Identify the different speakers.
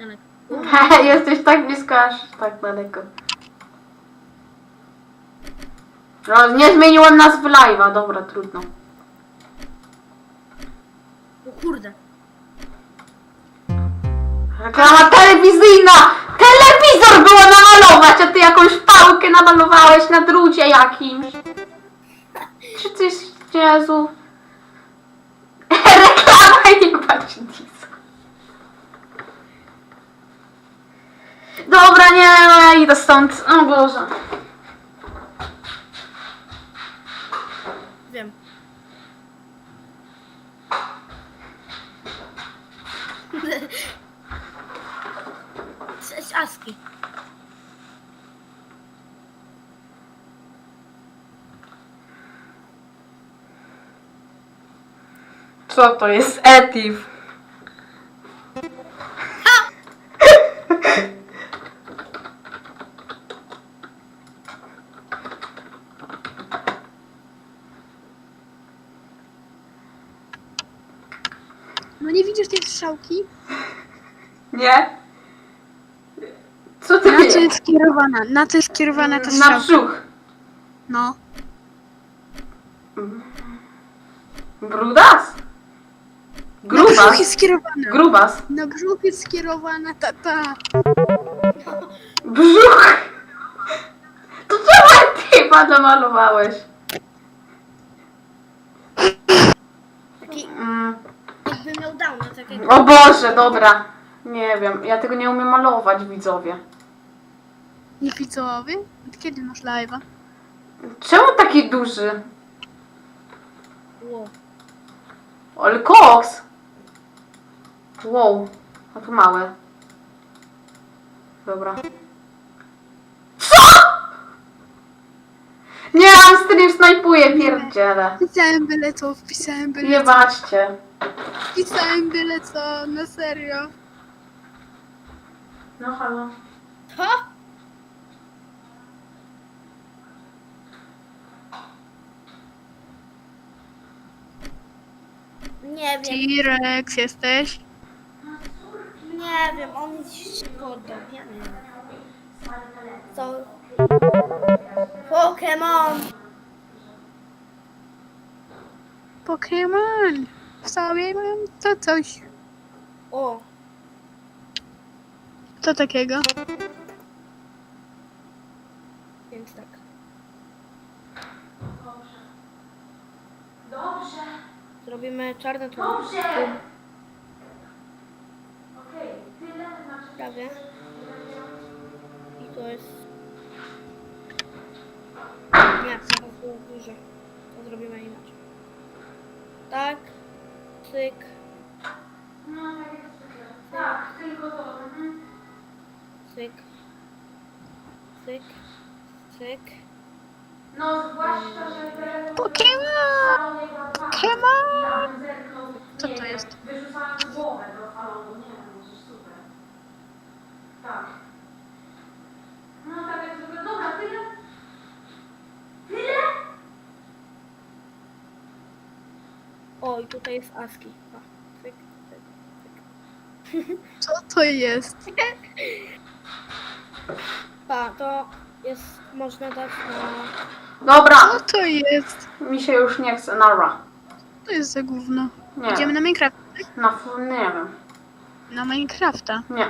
Speaker 1: daleko.
Speaker 2: Jesteś tak blisko, aż tak daleko. No, nie zmieniłem nazwy live'a, dobra, trudno.
Speaker 1: O kurde.
Speaker 2: Reklama telewizyjna! Telewizor było namalować, a ty jakąś pałkę namalowałeś na drucie jakimś. Czy ty, Jezu... Reklama i nie patrz nic. Dobra, nie, no ja idę stąd. O Boże.
Speaker 1: Wiem. Cześć Aski.
Speaker 2: Co to jest Etif?
Speaker 3: No nie widzisz tej strzałki?
Speaker 2: Nie? Co ty
Speaker 3: Na co jest skierowana? Na co jest skierowana ta
Speaker 2: Na
Speaker 3: strzałka?
Speaker 2: brzuch.
Speaker 3: No.
Speaker 2: Brudas?
Speaker 3: Na brzuch
Speaker 2: Grubas?
Speaker 3: jest skierowana.
Speaker 2: Grubas?
Speaker 3: Na brzuch jest skierowana ta ta.
Speaker 2: Brzuch! To czemu typa namalowałeś?
Speaker 1: Taki
Speaker 2: Mm.
Speaker 1: Downa, tak jak...
Speaker 2: O Boże, dobra. Nie wiem, ja tego nie umiem malować, widzowie.
Speaker 3: Nie widzowie? Od kiedy masz live'a?
Speaker 2: Czemu taki duży?
Speaker 1: Wow.
Speaker 2: Ale koks! Wow, a tu małe. Dobra. CO?! Nie, mam stream snajpuje, pierdziele.
Speaker 3: Wpisałem byle co, wpisałem byle
Speaker 2: Nie
Speaker 3: co.
Speaker 2: baczcie.
Speaker 3: Wpisałem byle co, na serio.
Speaker 2: No halo.
Speaker 1: To? Nie wiem,
Speaker 3: T-Rex jesteś?
Speaker 1: nie wiem, on jest wiem. Co? Pokémon!
Speaker 3: Pokémon! W sobie mam to coś.
Speaker 1: O,
Speaker 3: Co takiego?
Speaker 1: więc tak.
Speaker 2: Dobrze,
Speaker 1: Zrobimy czarne tu.
Speaker 2: dobrze. Okej, tyle znaczy...
Speaker 1: Prawie. I to jest... Nie, zaraz było bliżej. To zrobimy inaczej. Tak. Cyk.
Speaker 2: No, tak zwykle. Tak, tylko to. Mhm.
Speaker 1: Cyk. Cyk. Cyk.
Speaker 2: No, zwłaszcza, że teraz...
Speaker 3: Pokémon!
Speaker 2: Ja bym zerknął,
Speaker 3: Co
Speaker 2: nie
Speaker 3: to
Speaker 2: wiem,
Speaker 3: jest?
Speaker 2: Wyrzucając głowę do salonu, nie wiem, może super. Tak. No tak jak zwykle, dobra, tyle? Tyle?
Speaker 1: O, i tutaj jest ASCII. A, cyk, cyk.
Speaker 3: Co to jest?
Speaker 1: Pa, to jest, można dać na...
Speaker 2: Dobra,
Speaker 3: Co to jest?
Speaker 2: mi się już nie chce, nara.
Speaker 3: To jest za gówno.
Speaker 2: Nie
Speaker 3: Idziemy na Minecraft.
Speaker 2: Na, f- nie wiem,
Speaker 3: Na Minecrafta.
Speaker 2: nie.